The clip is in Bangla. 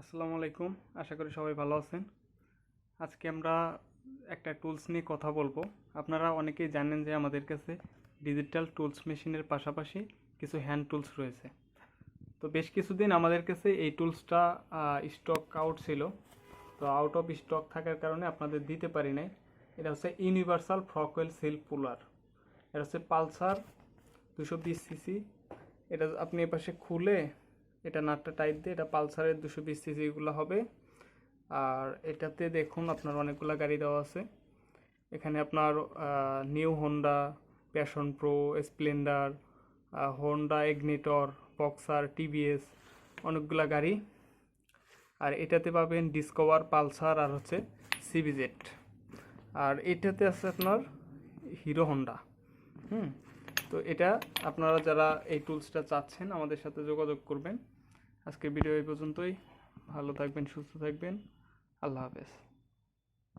আসসালামু আলাইকুম। আশা করি সবাই ভালো আছেন। আজকে আমরা একটা টুলস নিয়ে কথা বলব। আপনারা অনেকেই জানেন যে আমাদের কাছে ডিজিটাল টুলস মেশিনের পাশাপাশি কিছু হ্যান্ড টুলস রয়েছে। তো বেশ কিছুদিন আমাদের কাছে এই টুলসটা স্টক আউট ছিল। তো আউট অফ স্টক থাকার কারণে আপনাদের দিতে পারি নাই। এটা হচ্ছে ইউনিভার্সাল ফ্রকওয়েল সিল পুলার। এটা হচ্ছে পালসার দুশো বিশ সিসি। এটা আপনি এপাশে খুলে এটা নাটটা টাইট দিয়ে, এটা পালসারের দুশো বিশ সিসিগুলো হবে। আর এটাতে দেখুন আপনার অনেকগুলো গাড়ি দেওয়া আছে। এখানে আপনার new Honda Passion Pro Splendor Honda Ignitor Boxer TVS অনেকগুলা গাড়ি। আর এটাতে পাবেন ডিসকভার পালসার আর হচ্ছে সিবিজেট আর এটাতে আছে আপনার হিরো হোন্ডা হুম, তো এটা আপনারা যারা এই টুলসটা চাচ্ছেন, আমাদের সাথে যোগাযোগ করবেন। আজকের ভিডিও এই পর্যন্তই। ভালো থাকবেন সুস্থ থাকবেন। আল্লাহ হাফেজ।